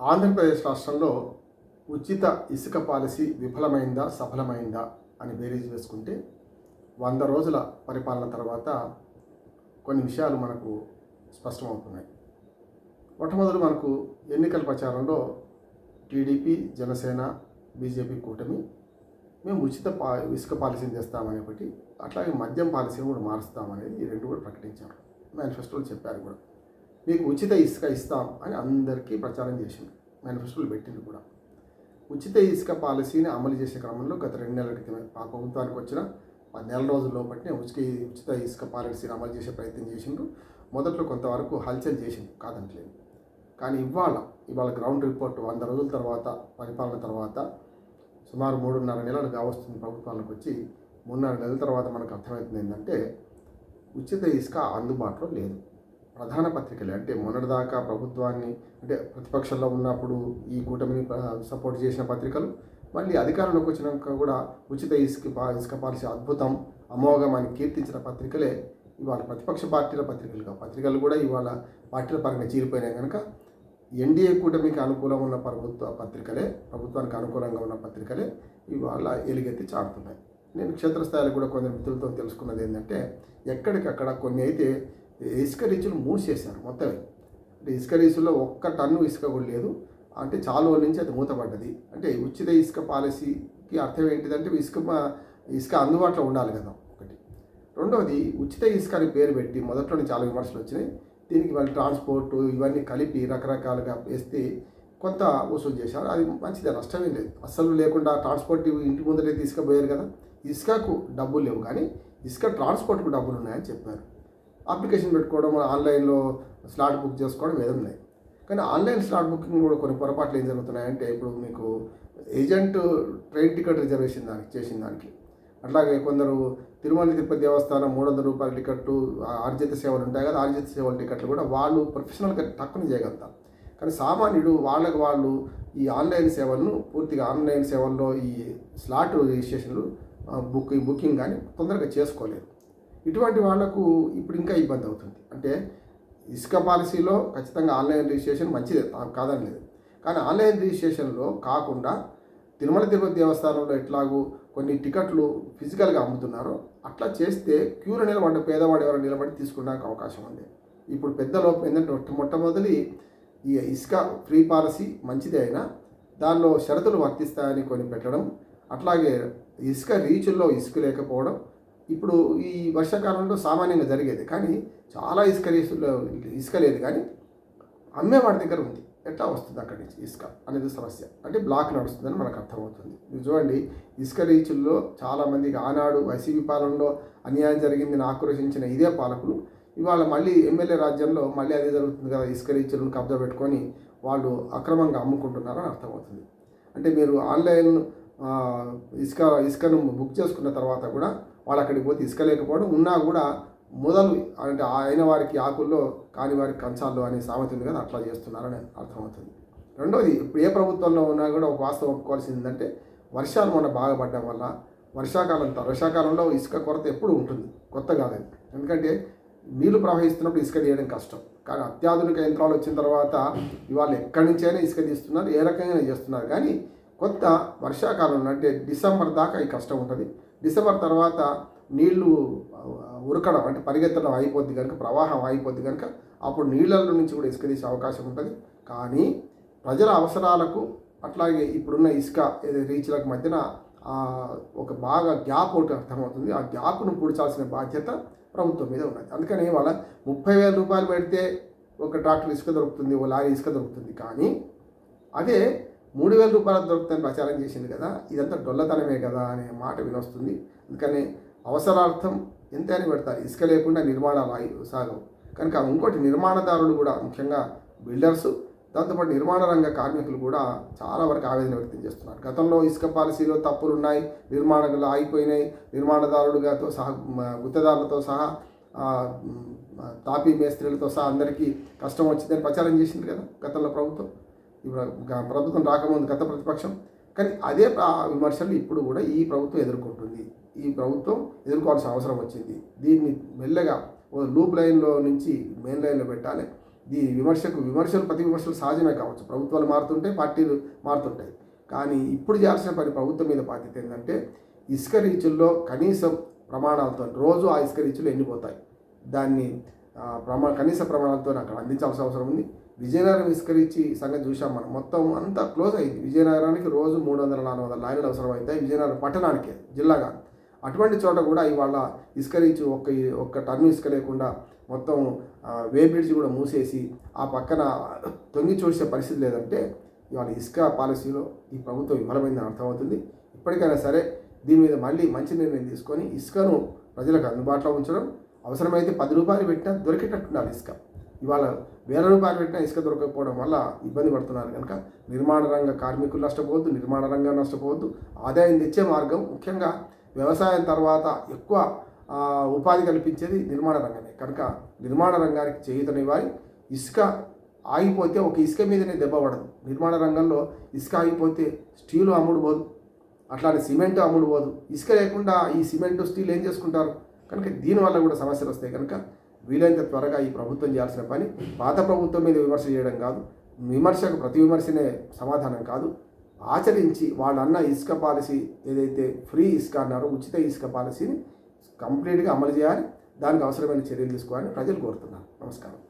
ఆంధ్రప్రదేశ్ రాష్ట్రంలో ఉచిత ఇసుక పాలసీ విఫలమైందా సఫలమైందా అని బేరీజ్ వేసుకుంటే వంద రోజుల పరిపాలన తర్వాత కొన్ని విషయాలు మనకు స్పష్టమవుతున్నాయి. మొట్టమొదటి మనకు ఎన్నికల ప్రచారంలో టీడీపీ జనసేన బీజేపీ కూటమి మేము ఉచిత పా ఇసుక పాలసీని తెస్తామని ఒకటి అట్లాగే మద్యం పాలసీని కూడా మారుస్తామనేది ఈ రెండు కూడా ప్రకటించారు. మేనిఫెస్టోలు చెప్పారు కూడా. మీకు ఉచిత ఇసుక ఇస్తాం అని అందరికీ ప్రచారం చేసింది మేనిఫెస్టోలు పెట్టింది కూడా. ఉచిత ఇసుక పాలసీని అమలు చేసే క్రమంలో గత రెండు నెలల క్రితం ఆ ప్రభుత్వానికి వచ్చిన పది నెల రోజుల్లో బట్టి ఉచిత ఉచిత ఇసుక పాలసీని అమలు చేసే ప్రయత్నం చేసిండ్రు మొదట్లో కొంతవరకు హల్చల్ చేసింది కాదంటలేదు. కానీ ఇవాళ ఇవాళ గ్రౌండ్ రిపోర్ట్ వంద రోజుల తర్వాత పరిపాలన తర్వాత సుమారు మూడున్నర నెలలు కావస్తుంది ప్రభుత్వానికి వచ్చి మూడున్నర నెలల తర్వాత మనకు అర్థమవుతుంది ఏంటంటే ఉచిత ఇసుక అందుబాటులో లేదు. ప్రధాన పత్రికలే. అంటే మొన్నటిదాకా ప్రభుత్వాన్ని అంటే ప్రతిపక్షంలో ఉన్నప్పుడు ఈ కూటమిని సపోర్ట్ చేసిన పత్రికలు మళ్ళీ అధికారంలోకి వచ్చినాక కూడా ఉచిత ఇసుక ఇసుక పాలసీ అద్భుతం అమోఘం అని కీర్తించిన పత్రికలే ఇవాళ ప్రతిపక్ష పార్టీల పత్రికలుగా. పత్రికలు కూడా ఇవాళ పార్టీల పరంగా చీలిపోయినాయి కనుక ఎన్డీఏ కూటమికి అనుకూలంగా ఉన్న ప్రభుత్వ పత్రికలే ప్రభుత్వానికి అనుకూలంగా ఉన్న పత్రికలే ఇవాళ ఎలుగెత్తి చాటుతున్నాయి. నేను క్షేత్రస్థాయిలో కూడా కొందరు మిత్రులతో తెలుసుకున్నది ఏంటంటే ఎక్కడికక్కడ కొన్ని అయితే ఇసుక రీచులు మూసేశారు మొత్తం. అంటే ఇసుక రీచుల్లో ఒక్క టన్ను ఇసుక కూడా లేదు. అంటే చాలా రోజుల నుంచి అది మూతపడ్డది. అంటే ఉచిత ఇసుక పాలసీకి అర్థం ఏంటిదంటే ఇసుక మా- ఇసుక అందుబాటులో ఉండాలి కదా ఒకటి. రెండవది ఉచిత ఇసుక అని పేరు పెట్టి మొదట్లోనే చాలా విమర్శలు వచ్చినాయి. దీనికి వాళ్ళు ట్రాన్స్పోర్ట్ ఇవన్నీ కలిపి రకరకాలుగా వేస్తే కొంత వసూలు చేశారు. అది మంచిది నష్టమే లేదు. అస్సలు లేకుండా ట్రాన్స్పోర్ట్ ఇంటి ముందరే తీసుకుపోయారు కదా. ఇసుకకు డబ్బులు లేవు కానీ ఇసుక ట్రాన్స్పోర్ట్కు డబ్బులు ఉన్నాయని చెప్పారు. అప్లికేషన్ పెట్టుకోవడం ఆన్లైన్లో స్లాట్ బుక్ చేసుకోవడం ఏదో ఉన్నాయి కానీ ఆన్లైన్ స్లాట్ బుకింగ్ కూడా కొన్ని పొరపాట్లు ఏం జరుగుతున్నాయంటే ఇప్పుడు మీకు ఏజెంట్ ట్రైన్ టికెట్ రిజర్వేషన్ దానికి చేసిన దానికి. అట్లాగే కొందరు తిరుమల తిరుపతి దేవస్థానం మూడు వందల రూపాయల టికెట్టు ఆర్జిత సేవలు ఉంటాయి కదా ఆర్జిత సేవల టికెట్లు కూడా వాళ్ళు ప్రొఫెషనల్గా తక్కువ చేయగలుగుతారు. కానీ సామాన్యుడు వాళ్ళకి వాళ్ళు ఈ ఆన్లైన్ సేవలను పూర్తిగా ఆన్లైన్ సేవల్లో ఈ స్లాట్ రిజిస్ట్రేషన్లు బుక్ బుకింగ్ బుకింగ్ కానీ తొందరగా చేసుకోలేరు ఇటువంటి వాళ్ళకు ఇప్పుడు ఇంకా ఇబ్బంది అవుతుంది. అంటే ఇసుక పాలసీలో ఖచ్చితంగా ఆన్లైన్ రిజిస్ట్రేషన్ మంచిదే కాదని లేదు. కానీ ఆన్లైన్ రిజిస్ట్రేషన్లో కాకుండా తిరుమల తిరుపతి దేవస్థానంలో ఎట్లాగూ కొన్ని టికెట్లు ఫిజికల్గా అమ్ముతున్నారో అట్లా చేస్తే క్యూర్ నిలబడ్డ పేదవాడు ఎవరైనా నిలబడి తీసుకోవడానికి అవకాశం ఉంది. ఇప్పుడు పెద్ద లోపం ఏంటంటే మొట్టమొదటి ఈ ఇసుక ఫ్రీ పాలసీ మంచిదే అయినా దానిలో షరతులు వర్తిస్తాయని కొన్ని పెట్టడం అట్లాగే ఇసుక రీచుల్లో ఇసుక లేకపోవడం ఇప్పుడు ఈ వర్షాకాలంలో సామాన్యంగా జరిగేది. కానీ చాలా ఇసుక రీచుల్లో ఇసుక లేదు కానీ అమ్మేవాడి దగ్గర ఉంది. ఎట్లా వస్తుంది అక్కడి నుంచి ఇసుక అనేది సమస్య. అంటే బ్లాక్ నడుస్తుందని మనకు అర్థమవుతుంది. మీరు చూడండి ఇసుక రీచుల్లో చాలామందికి ఆనాడు వైసీపీ పాలనలో అన్యాయం జరిగిందని ఆక్రోశించిన ఇదే పాలకులు. ఇవాళ మళ్ళీ ఎమ్మెల్యే రాజ్యంలో మళ్ళీ అదే జరుగుతుంది కదా ఇసుక రీచులను కబ్జా పెట్టుకొని వాళ్ళు అక్రమంగా అమ్ముకుంటున్నారని అర్థమవుతుంది. అంటే మీరు ఆన్లైన్ ఇసుక ఇసుకను బుక్ చేసుకున్న తర్వాత కూడా వాళ్ళు అక్కడికి పోతే ఇసుక లేకపోవడం ఉన్నా కూడా మొదలు అంటే అయిన వారికి ఆకుల్లో కాని వారికి కంచాల్లో అనే సామెత ఉంది కదా అట్లా చేస్తున్నారని అర్థమవుతుంది. రెండోది ఇప్పుడు ఏ ప్రభుత్వంలో ఉన్నా కూడా ఒక వాస్తవం ఒప్పుకోవాల్సింది ఏంటంటే వర్షాలు మొన్న బాగా పడ్డం వల్ల వర్షాకాలం వర్షాకాలంలో ఇసుక కొరత ఎప్పుడు ఉంటుంది కొత్త కాదు ఎందుకంటే నీళ్ళు ప్రవహిస్తున్నప్పుడు ఇసుక తీయడం కష్టం. కానీ అత్యాధునిక యంత్రాలు వచ్చిన తర్వాత ఇవాళ ఎక్కడి నుంచైనా ఇసుక తీస్తున్నారు ఏ రకంగా చేస్తున్నారు. కానీ కొత్త వర్షాకాలంలో అంటే డిసెంబర్ దాకా ఈ కష్టం ఉంటుంది. డిసెంబర్ తర్వాత నీళ్ళు ఉరకడం అంటే పరిగెత్తడం అయిపోద్ది కనుక ప్రవాహం అయిపోద్ది కనుక అప్పుడు నీళ్ళ నుంచి కూడా ఇసుక తీసే అవకాశం ఉంటుంది. కానీ ప్రజల అవసరాలకు అట్లాగే ఇప్పుడున్న ఇసుక రీచ్లకు మధ్యన ఒక బాగా గ్యాప్ ఒకటి అర్థమవుతుంది. ఆ గ్యాప్ను పూడ్చాల్సిన బాధ్యత ప్రభుత్వం మీద ఉన్నది. అందుకని వాళ్ళ ముప్పై వేల రూపాయలు పెడితే ఒక ట్రాక్టర్ ఇసుక దొరుకుతుంది ఓ లారీ ఇసుక దొరుకుతుంది. కానీ అదే మూడు వేల రూపాయలు దొరుకుతుందని ప్రచారం చేసింది కదా ఇదంతా డొల్లతనమే కదా అనే మాట వినొస్తుంది. అందుకని అవసరార్థం ఎంతైనా పెడతారు. ఇసుక లేకుండా నిర్మాణాలు ఆగి సాగవు కనుక ఇంకోటి నిర్మాణదారులు కూడా ముఖ్యంగా బిల్డర్స్ దాంతోపాటు నిర్మాణ రంగ కార్మికులు కూడా చాలా వరకు ఆవేదన వ్యక్తం చేస్తున్నారు. గతంలో ఇసుక పాలసీలో తప్పులు ఉన్నాయి నిర్మాణకులు ఆగిపోయినాయి నిర్మాణదారులుగాతో సహా గుత్తదారులతో సహా తాపీ మేస్త్రీలతో సహా అందరికీ కష్టం వచ్చిందని ప్రచారం చేసింది కదా గతంలో ప్రభుత్వం. ప్రభుత్వం రాకముందు గత ప్రతిపక్షం. కానీ అదే విమర్శలు ఇప్పుడు కూడా ఈ ప్రభుత్వం ఎదుర్కొంటుంది. ఈ ప్రభుత్వం ఎదుర్కోవాల్సిన అవసరం వచ్చింది. దీన్ని మెల్లగా ఓ లూప్ లైన్లో నుంచి మెయిన్ లైన్లో పెట్టాలి. ఈ విమర్శకు విమర్శలు ప్రతి విమర్శలు సహజమే కావచ్చు. ప్రభుత్వాలు మారుతుంటాయి పార్టీలు మారుతుంటాయి. కానీ ఇప్పుడు చేయాల్సిన పని ప్రభుత్వం మీద బాధ్యత ఏంటంటే ఇసుక రీచుల్లో కనీసం ప్రమాణాలతో రోజు ఆ ఇసుక రీచులు ఎండిపోతాయి. దాన్ని ప్రమా కనీస ప్రమాణాలతో అక్కడ అందించాల్సిన అవసరం ఉంది. విజయనగరం విస్కరించి సంగతి చూసాం మనం. మొత్తం అంతా క్లోజ్ అయింది. విజయనగరానికి రోజు మూడు వందల నాలుగు వందల లారీలు అవసరం అవుతాయి విజయనగరం పట్టణానికి జిల్లాగా. అటువంటి చోట కూడా ఇవాళ ఇసుక ఒక్క ఒక్క టన్ను ఇసుక లేకుండా మొత్తం వే బ్రిడ్జ్ కూడా మూసేసి ఆ పక్కన తొంగి చూసే పరిస్థితి లేదంటే ఇవాళ ఇసుక పాలసీలో ఈ ప్రభుత్వం విఫలమైందని అర్థమవుతుంది. ఇప్పటికైనా సరే దీని మీద మళ్ళీ మంచి నిర్ణయం తీసుకొని ఇసుకను ప్రజలకు అందుబాటులో ఉంచడం అవసరమైతే పది రూపాయలు పెట్టినా దొరికేటట్టు ఉండాలి ఇసుక. ఇవాళ వేల రూపాయలు పెట్టినా ఇసుక దొరకకపోవడం వల్ల ఇబ్బంది పడుతున్నారు కనుక నిర్మాణ రంగ కార్మికులు నష్టపోవద్దు నిర్మాణ రంగం నష్టపోవద్దు. ఆదాయం తెచ్చే మార్గం ముఖ్యంగా వ్యవసాయం తర్వాత ఎక్కువ ఉపాధి కల్పించేది నిర్మాణ రంగమే. కనుక నిర్మాణ రంగానికి చేయూతనివ్వాలి. ఇసుక ఆగిపోతే ఒక ఇసుక మీదనే దెబ్బ పడదు. నిర్మాణ రంగంలో ఇసుక ఆగిపోతే స్టీలు అమ్ముడు పోదు అట్లానే సిమెంట్ అమ్ముడు పోదు ఇసుక లేకుండా ఈ సిమెంట్ స్టీల్ ఏం చేసుకుంటారు? కనుక దీనివల్ల కూడా సమస్యలు వస్తాయి. కనుక వీలైనంత త్వరగా ఈ ప్రభుత్వం చేయాల్సిన పని. పాత ప్రభుత్వం మీద విమర్శ చేయడం కాదు. విమర్శకు ప్రతి విమర్శనే సమాధానం కాదు. ఆచరించి వాళ్ళు అన్న ఇసుక పాలసీ ఏదైతే ఫ్రీ ఇసుక అన్నారో ఉచిత ఇసుక పాలసీని కంప్లీట్గా అమలు చేయాలి. దానికి అవసరమైన చర్యలు తీసుకోవాలని ప్రజలు కోరుతున్నారు. నమస్కారం.